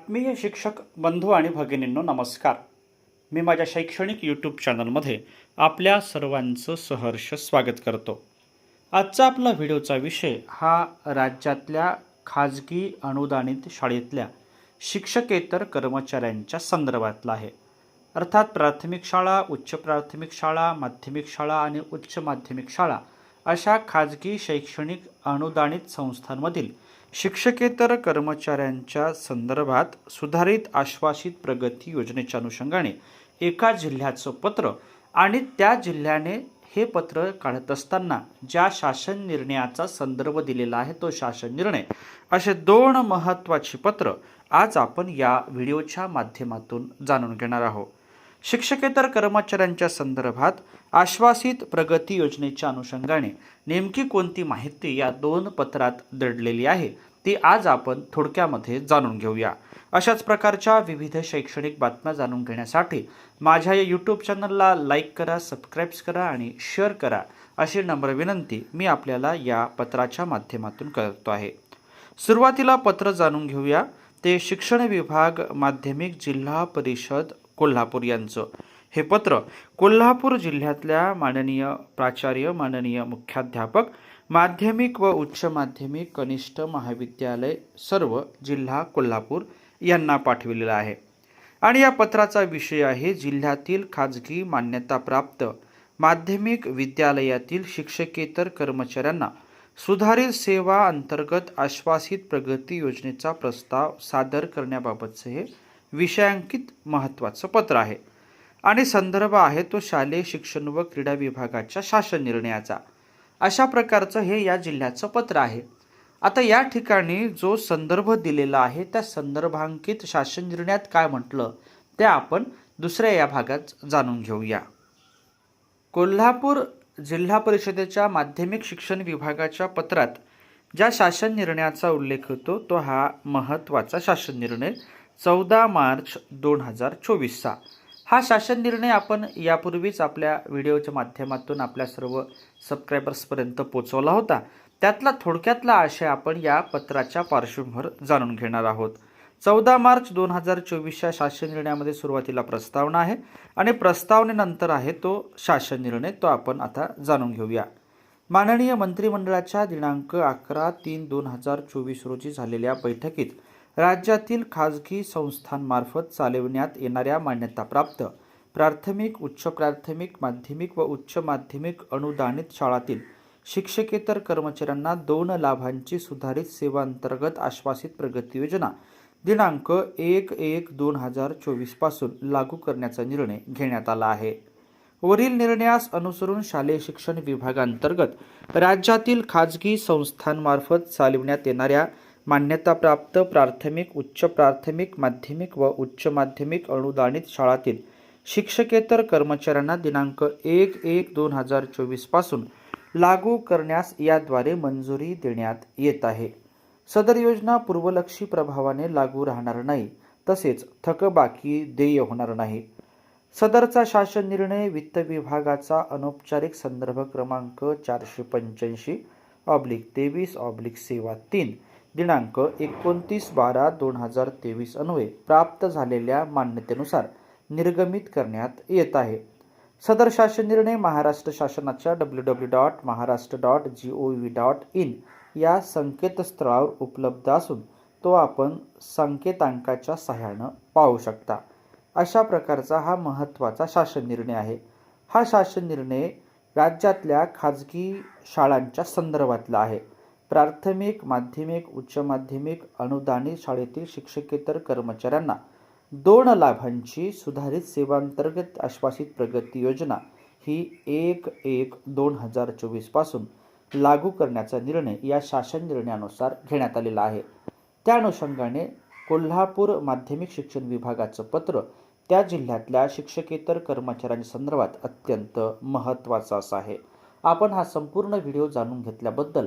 आत्मीय शिक्षक बंधू आणि भगिनींनो नमस्कार. मी माझ्या शैक्षणिक यूट्यूब चॅनलमध्ये आपल्या सर्वांचं सहर्ष स्वागत करतो. आजचा आपला व्हिडिओचा विषय हा राज्यातल्या खाजगी अनुदानित शाळेतल्या शिक्षकेतर कर्मचाऱ्यांच्या संदर्भातला आहे. अर्थात प्राथमिक शाळा उच्च प्राथमिक शाळा माध्यमिक शाळा आणि उच्च माध्यमिक शाळा अशा खाजगी शैक्षणिक अनुदानित संस्थांमधील शिक्षकेतर कर्मचाऱ्यांच्या संदर्भात सुधारित आश्वासित प्रगती योजनेच्या अनुषंगाने एका जिल्ह्याचं पत्र आणि त्या जिल्ह्याने हे पत्र काढत असताना ज्या शासन निर्णयाचा संदर्भ दिलेला आहे तो शासन निर्णय असे दोन महत्त्वाची पत्र आज आपण या व्हिडिओच्या माध्यमातून जाणून घेणार आहोत. शिक्षकेतर कर्मचाऱ्यांच्या संदर्भात आश्वासित प्रगती योजनेच्या अनुषंगाने नेमकी कोणती माहिती या दोन पत्रात दडलेली आहे ती आज आपण थोडक्यामध्ये जाणून घेऊया. अशाच प्रकारच्या विविध शैक्षणिक बातम्या जाणून घेण्यासाठी माझ्या या यूट्यूब चॅनलला लाईक करा सबस्क्राईब्स करा आणि शेअर करा अशी नम्र विनंती मी आपल्याला या पत्राच्या माध्यमातून करतो आहे. सुरुवातीला पत्र जाणून घेऊया. ते शिक्षण विभाग माध्यमिक जिल्हा परिषद कोल्हापूर यांचं. हे पत्र कोल्हापूर जिल्ह्यातल्या माननीय प्राचार्य माननीय मुख्याध्यापक माध्यमिक व उच्च माध्यमिक कनिष्ठ महाविद्यालय सर्व जिल्हा कोल्हापूर यांना पाठविलेला आहे. आणि या पत्राचा विषय आहे जिल्ह्यातील खाजगी मान्यताप्राप्त माध्यमिक विद्यालयातील शिक्षकेतर कर्मचाऱ्यांना सुधारित सेवा अंतर्गत आश्वासित प्रगती योजनेचा प्रस्ताव सादर करण्याबाबतचे हे विषयांकित महत्त्वाचं पत्र आहे. आणि संदर्भ आहे तो शालेय शिक्षण व क्रीडा विभागाच्या शासन निर्णयाचा. अशा प्रकारचं हे या जिल्ह्याचं पत्र आहे. आता या ठिकाणी जो संदर्भ दिलेला आहे त्या संदर्भांकित शासन निर्णयात काय म्हटलं ते आपण दुसऱ्या या भागात जाणून घेऊया. कोल्हापूर जिल्हा परिषदेच्या माध्यमिक शिक्षण विभागाच्या पत्रात ज्या शासन निर्णयाचा उल्लेख होतो तो हा महत्त्वाचा शासन निर्णय चौदा मार्च दोन हजार चोवीसचा. हा शासन निर्णय आपण यापूर्वीच आपल्या व्हिडिओच्या माध्यमातून आपल्या सर्व सबस्क्रायबर्सपर्यंत पोचवला होता. त्यातला थोडक्यातला आशय आपण या पत्राच्या पार्श्वभूमीवर जाणून घेणार आहोत. चौदा मार्च दोन हजार चोवीसच्या शासन निर्णयामध्ये सुरुवातीला प्रस्तावना आहे आणि प्रस्तावनेनंतर आहे तो शासन निर्णय तो आपण आता जाणून घेऊया. माननीय मंत्रिमंडळाच्या दिनांक अकरा तीन दोन हजार चोवीस रोजी झालेल्या बैठकीत राज्यातील खाजगी संस्थांमार्फत चालविण्यात येणाऱ्या मान्यताप्राप्त प्राथमिक उच्च प्राथमिक माध्यमिक व उच्च माध्यमिक अनुदानित शाळातील शिक्षकेतर कर्मचाऱ्यांना दोन लाभांची सुधारित सेवांतर्गत आश्वासित प्रगती योजना दिनांक एक एक दोन हजार चोवीसपासून लागू करण्याचा निर्णय घेण्यात आला आहे. वरील निर्णयास अनुसरून शालेय शिक्षण विभागांतर्गत राज्यातील खाजगी संस्थांमार्फत चालविण्यात येणाऱ्या मान्यताप्राप्त प्राथमिक उच्च प्राथमिक माध्यमिक व उच्च माध्यमिक अनुदानित शाळातील शिक्षकेतर कर्मचाऱ्यांना दिनांक एक एक दोन हजार चोवीसपासून लागू करण्यास याद्वारे मंजुरी देण्यात येत आहे. सदर योजना पूर्वलक्षी प्रभावाने लागू राहणार नाही तसेच थकबाकी देय होणार नाही. सदरचा शासन निर्णय वित्त विभागाचा अनौपचारिक संदर्भ क्रमांक चारशे पंच्याऐंशी ऑब्लिक तेवीस ऑब्लिक सेवा तीन दिनांक एकोणतीस बारा दोन हजार तेवीस अन्वये प्राप्त झालेल्या मान्यतेनुसार निर्गमित करण्यात येत आहे. सदर शासन निर्णय महाराष्ट्र शासनाच्या W W dot Maharashtra dot G O V dot in या संकेतस्थळावर उपलब्ध असून तो आपण संकेतांकाच्या सहाय्यानं पाहू शकता. अशा प्रकारचा हा महत्त्वाचा शासन निर्णय आहे. हा शासन निर्णय राज्यातल्या खाजगी शाळांच्या संदर्भातला आहे. प्राथमिक माध्यमिक उच्च माध्यमिक अनुदानित शाळेतील शिक्षकेतर कर्मचाऱ्यांना दोन लाभांची सुधारित सेवांतर्गत आश्वासित प्रगती योजना ही एक एक दोन हजार चोवीसपासून लागू करण्याचा निर्णय या शासन निर्णयानुसार घेण्यात आलेला आहे. त्या अनुषंगाने कोल्हापूर माध्यमिक शिक्षण विभागाचं पत्र त्या जिल्ह्यातल्या शिक्षकेतर कर्मचाऱ्यांच्या संदर्भात अत्यंत महत्त्वाचं असं आहे. आपण हा संपूर्ण व्हिडिओ जाणून घेतल्याबद्दल